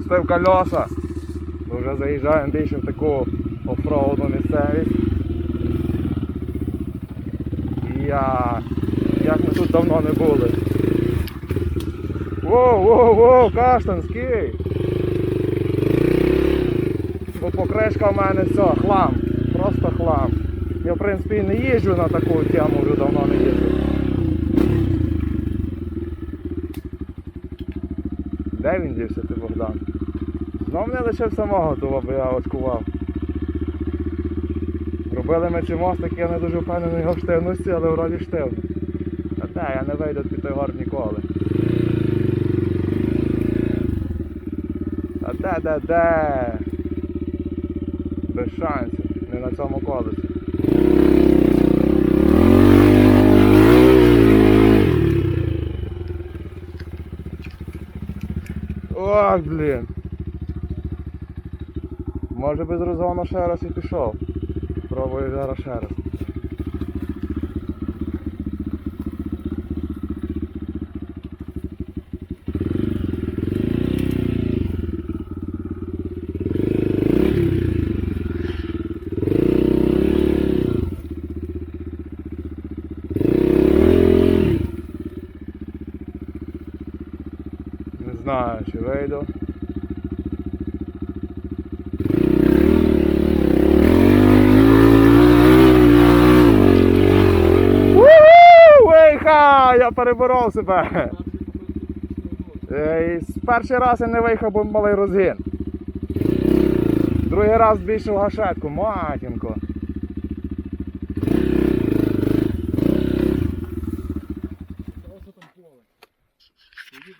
Опустив колеса. Вже заїжджаємо більше в таку офроудну місцевість. І я... Як ми тут давно не були. Воу, воу, воу, каштанський! Бо покришка в мене все, хлам. Просто хлам. Я в принципі не їжджу на таку тему, вже давно не їжджу. Де він дівся ти Богдан? Знов не лишив самого того, бо я очкував. Робили ми ці мостик, я не дуже впевнений його штивності, але вроді штив. Та де, я не вийду під той гор ніколи. Та де, де, де? Без шансів, не на цьому колесі. Ох, блін. Може без резону ще раз і пішов. Пробую зараз ще раз. Чи вийду. Уху! Виїхав! Я переборов себе. Е, з Перший раз я не виїхав, бо малий розгін. Другий раз більше в гашетку, матінко.